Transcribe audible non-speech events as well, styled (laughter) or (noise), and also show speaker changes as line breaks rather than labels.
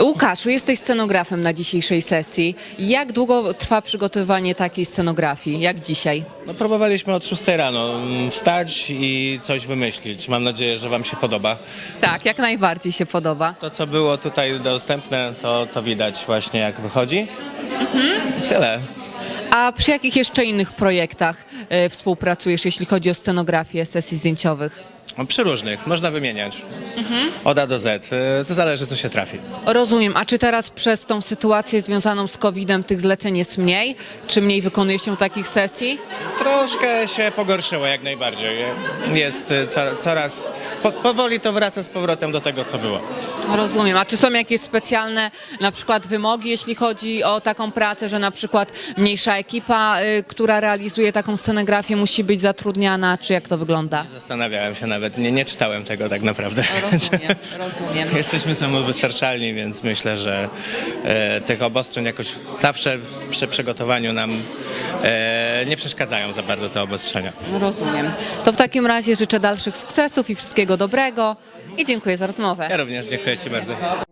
Łukaszu, jesteś scenografem na dzisiejszej sesji. Jak długo trwa przygotowywanie takiej scenografii, jak dzisiaj?
No, próbowaliśmy od 6 rano mm, wstać i coś wymyślić. Mam nadzieję, że Wam się podoba.
Tak, jak najbardziej się podoba.
To, co było tutaj dostępne, to, to widać właśnie jak wychodzi. Tyle.
A przy jakich jeszcze innych projektach e, współpracujesz, jeśli chodzi o scenografię sesji zdjęciowych?
No, Przy różnych, można wymieniać. Od A do Z. Y, To zależy, co się trafi.
Rozumiem. A czy teraz przez tą sytuację związaną z COVID-em tych zleceń jest mniej? Czy mniej wykonuje się takich sesji?
Troszkę się pogorszyło jak najbardziej. Jest y, co, coraz... Po, powoli to wraca z powrotem do tego, co było.
Rozumiem. A czy są jakieś specjalne na przykład wymogi, jeśli chodzi o taką pracę, że na przykład mniejsza ekipa, y, która realizuje taką scenografię musi być zatrudniana, czy jak to wygląda?
Zastanawiałem się nawet, nie, nie czytałem tego tak naprawdę. (laughs)
Rozumiem, rozumiem.
Jesteśmy samowystarczalni, więc myślę, że e, tych obostrzeń jakoś zawsze przy przygotowaniu nam e, nie przeszkadzają za bardzo te obostrzenia.
Rozumiem. To w takim razie życzę dalszych sukcesów i wszystkiego dobrego i dziękuję za rozmowę.
Ja również dziękuję Ci bardzo.